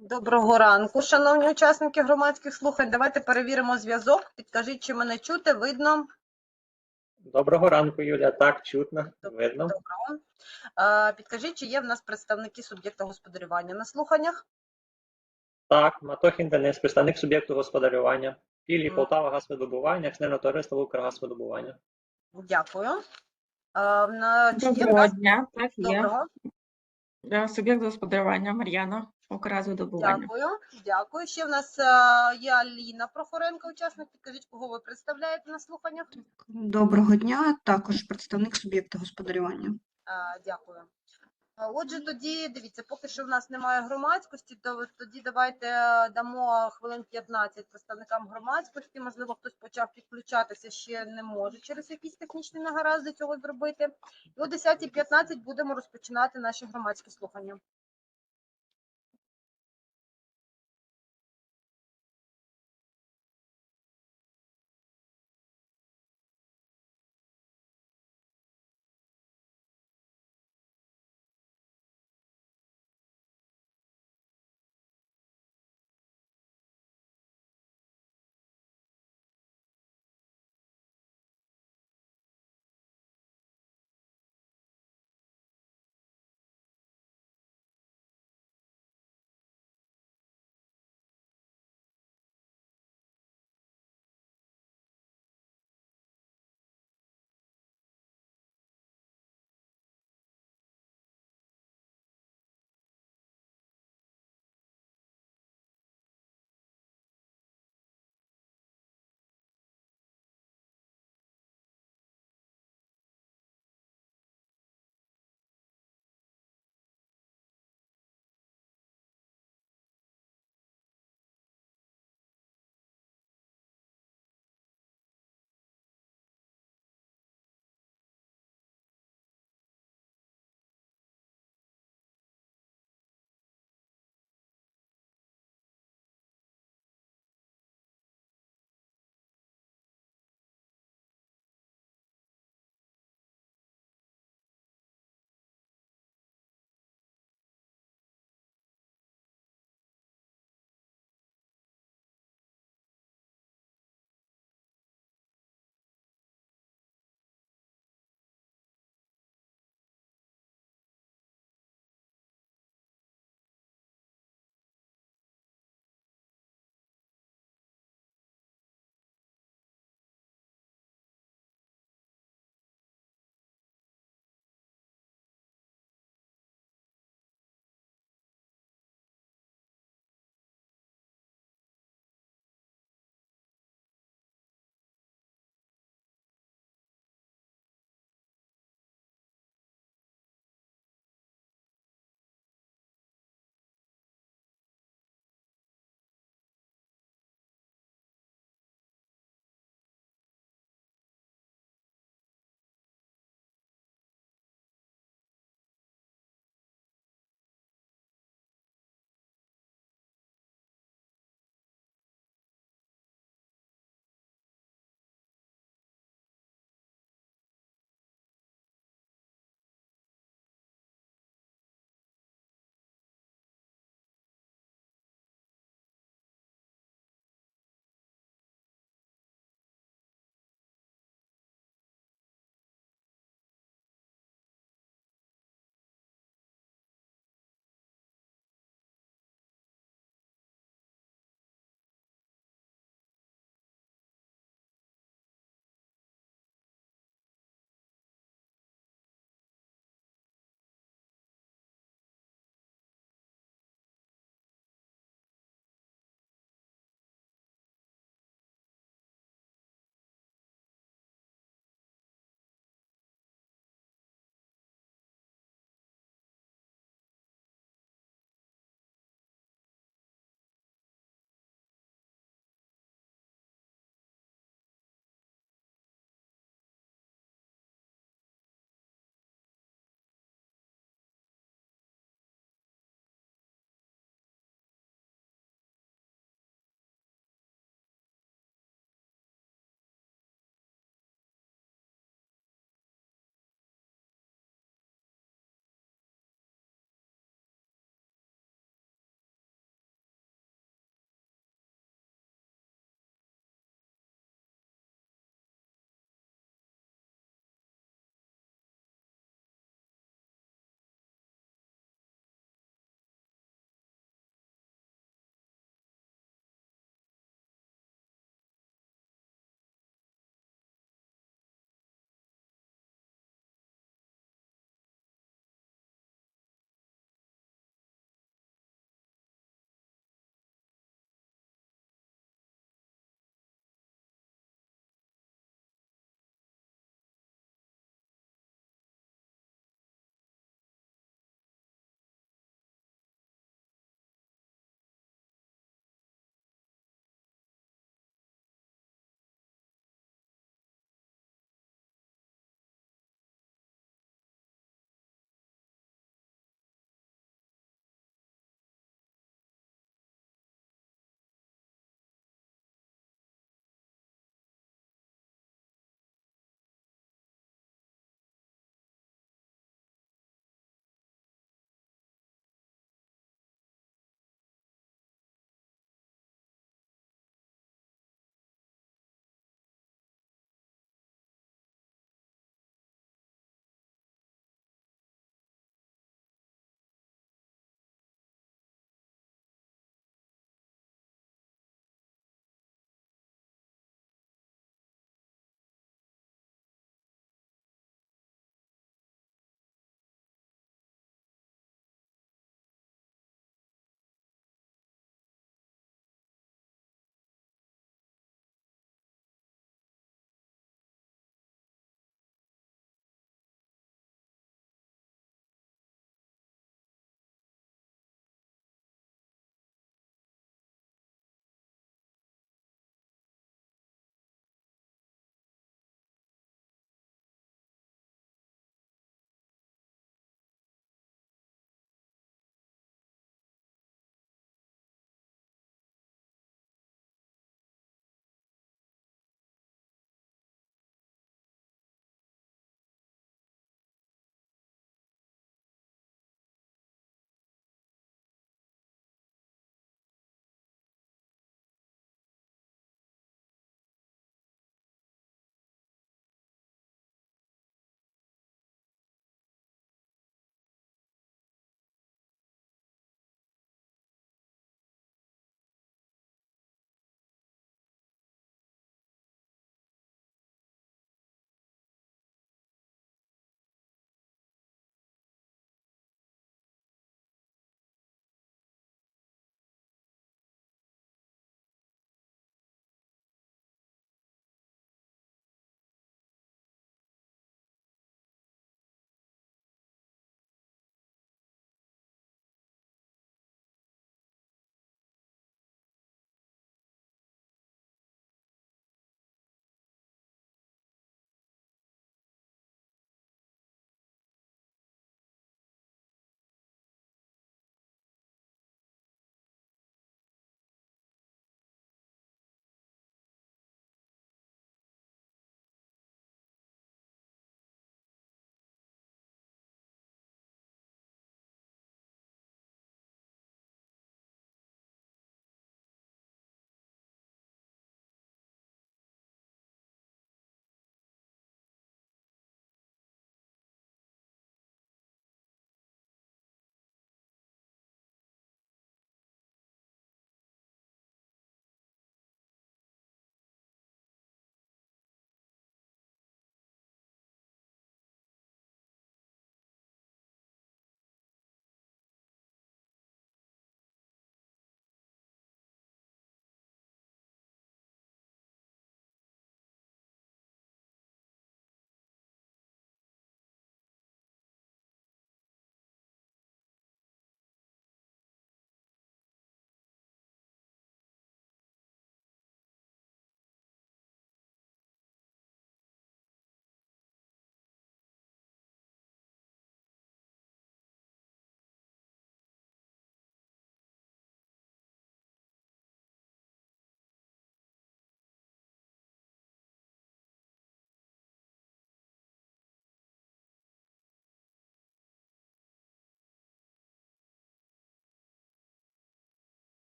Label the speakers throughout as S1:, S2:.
S1: Доброго ранку, шановні учасники громадських слухань. Давайте перевіримо зв'язок. Підкажіть, чи мене чути, видно.
S2: Доброго ранку, Юля. Так, чутно, видно.
S1: Доброго. Підкажіть, чи є в нас представники суб'єкта господарювання на слуханнях?
S2: Так, Матохін Денис, представник суб'єкту господарювання.
S1: Мгм.
S2: Полтава газвидобування, акціонерне товариство Укргазвидобування.
S1: Дякую. На- в
S3: Доброго дня, так є.
S1: Доброго.
S3: Суб'єкт господарювання Мар'яна, Укразвидобування.
S1: Дякую. Дякую. Ще в нас е, є Аліна Прохоренко, учасник. Підкажіть, кого ви представляєте на слуханнях?
S4: Доброго дня, також представник суб'єкта господарювання.
S1: Е, Дякую. Отже, тоді дивіться, поки що в нас немає громадськості, то тоді давайте е, дамо хвилин 15 представникам громадськості. Можливо, хтось почав підключатися, ще не може через якісь технічні нагаразди цього зробити. І о 10.15 будемо розпочинати наші громадські слухання.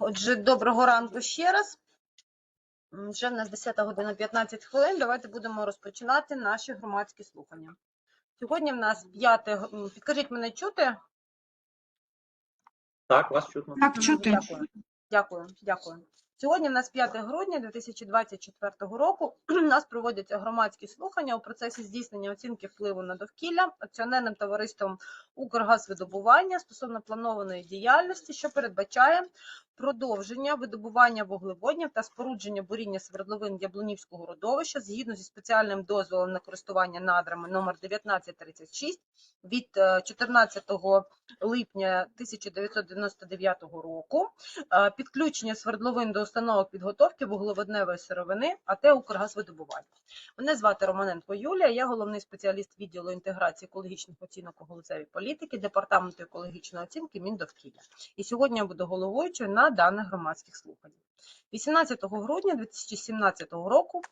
S1: Отже, доброго ранку ще раз. Вже в нас 10 година 15 хвилин. Давайте будемо розпочинати наші громадські слухання. Сьогодні в нас п'яте. Підкажіть мене чути?
S2: Так, вас чутно.
S4: Так, чути.
S1: Дякую. Дякую, дякую. Сьогодні в нас 5 грудня 2024 року. У нас проводяться громадські слухання у процесі здійснення оцінки впливу на довкілля акціонерним товариством Укргазвидобування стосовно планованої діяльності, що передбачає продовження видобування вуглеводнів та спорудження буріння свердловин Яблунівського родовища згідно зі спеціальним дозволом на користування надрами номер 1936 від е, 14 липня 1999 року е, підключення свердловин до установок підготовки вуглеводневої сировини АТ «Укргазвидобування». Мене звати Романенко Юлія, я головний спеціаліст відділу інтеграції екологічних оцінок у галузевій політики Департаменту екологічної оцінки Міндовкілля. І сьогодні я буду головуючою на даних громадських слуханнях. 18 грудня 2017 року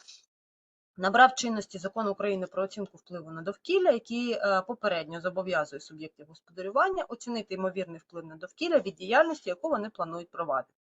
S1: набрав чинності закон України про оцінку впливу на довкілля, який е, попередньо зобов'язує суб'єктів господарювання оцінити ймовірний вплив на довкілля від діяльності, яку вони планують провадити.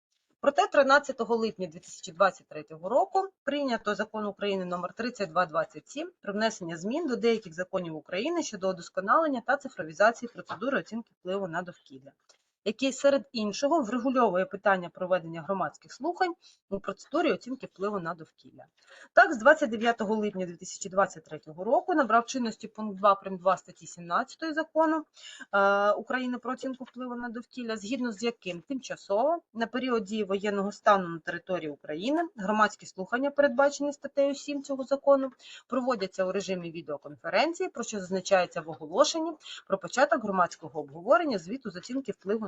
S1: Проте 13 липня 2023 року прийнято закон України номер 3227 про внесення змін до деяких законів України щодо удосконалення та цифровізації процедури оцінки впливу на довкілля, який серед іншого врегульовує питання проведення громадських слухань у процедурі оцінки впливу на довкілля. Так, з 29 липня 2023 року набрав чинності пункт 2 прим. 2 статті 17 закону е, України про оцінку впливу на довкілля, згідно з яким тимчасово на період дії воєнного стану на території України громадські слухання, передбачені статтею 7 цього закону, проводяться у режимі відеоконференції, про що зазначається в оголошенні про початок громадського обговорення звіту з оцінки впливу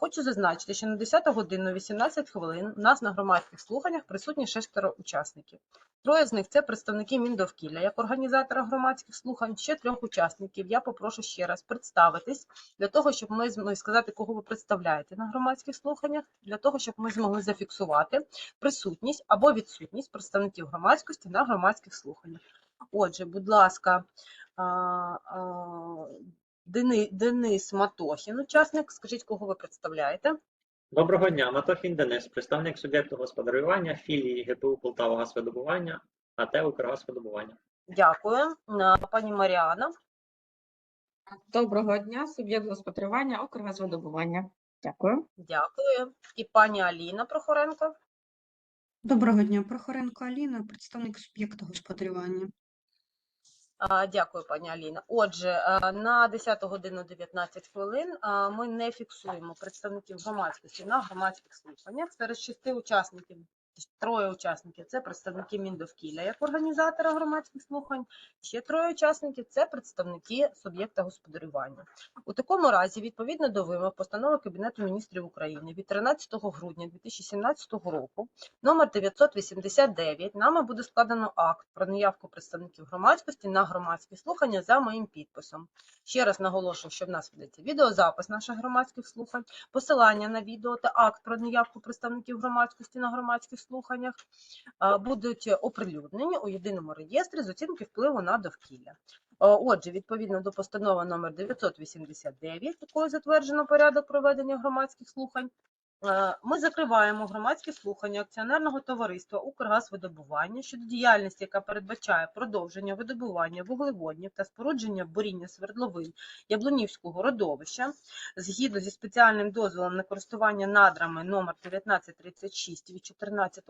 S1: Хочу зазначити, що на 10 годину 18 хвилин у нас на громадських слуханнях присутні шестеро учасників. Троє з них це представники Міндовкілля як організатора громадських слухань. Ще трьох учасників я попрошу ще раз представитись для того, щоб ми змогли сказати, кого ви представляєте на громадських слуханнях, для того, щоб ми змогли зафіксувати присутність або відсутність представників громадськості на громадських слуханнях. Отже, будь ласка, Дени- Денис Матохін, учасник. Скажіть, кого ви представляєте?
S2: Доброго дня, Матохін Денис, представник суб'єкту господарювання філії ГПУ Полтава газвидобування, АТ «Укргазвидобування».
S1: Дякую. Пані Маріана.
S3: Доброго дня, суб'єкт господарювання, Укргазвидобування. Дякую.
S1: Дякую. І пані Аліна Прохоренко.
S4: Доброго дня, Прохоренко Аліна, представник суб'єкту господарювання.
S1: Дякую, пані Аліна. Отже, на 10 годину 19 хвилин ми не фіксуємо представників громадськості на громадських слуханнях. Серед шести учасників, троє учасників це представники Міндовкілля як організатора громадських слухань. Ще троє учасників це представники суб'єкта господарювання. У такому разі, відповідно до вимог постанови Кабінету міністрів України від 13 грудня 2017 року номер 989 нами буде складено акт про наявку представників громадськості на громадські слухання за моїм підписом. Ще раз наголошую, що в нас ведеться відеозапис наших громадських слухань, посилання на відео та акт про наявку представників громадськості на громадських слухань слуханнях е, будуть оприлюднені у єдиному реєстрі з оцінки впливу на довкілля. Е, Отже, відповідно до постанови номер 989, якою затверджено порядок проведення громадських слухань, ми закриваємо громадські слухання акціонерного товариства «Укргазвидобування» щодо діяльності, яка передбачає продовження видобування вуглеводнів та спорудження буріння свердловин Яблунівського родовища. Згідно зі спеціальним дозволом на користування надрами номер 1936 від 14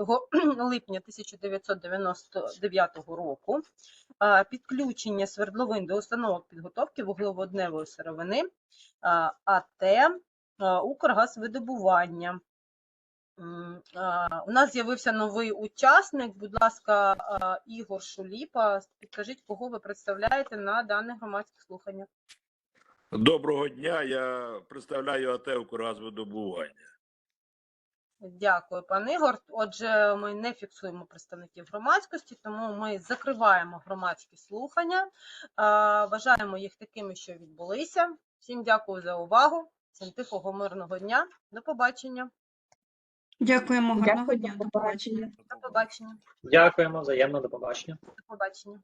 S1: липня 1999 року, підключення свердловин до установок підготовки вуглеводневої сировини а, АТ Укргазвидобування. У нас з'явився новий учасник. Будь ласка, Ігор Шуліпа, підкажіть, кого ви представляєте на даних громадських слуханнях.
S5: Доброго дня. Я представляю АТ «Укргазвидобування».
S1: Дякую, пан Ігор. Отже, ми не фіксуємо представників громадськості, тому ми закриваємо громадські слухання. Вважаємо їх такими, що відбулися. Всім дякую за увагу. Всім тихого мирного дня. До побачення.
S4: Дякуємо, гарного
S3: Дякую,
S4: дня.
S3: до побачення.
S1: До побачення.
S2: Дякуємо, взаємно, до побачення.
S1: До побачення.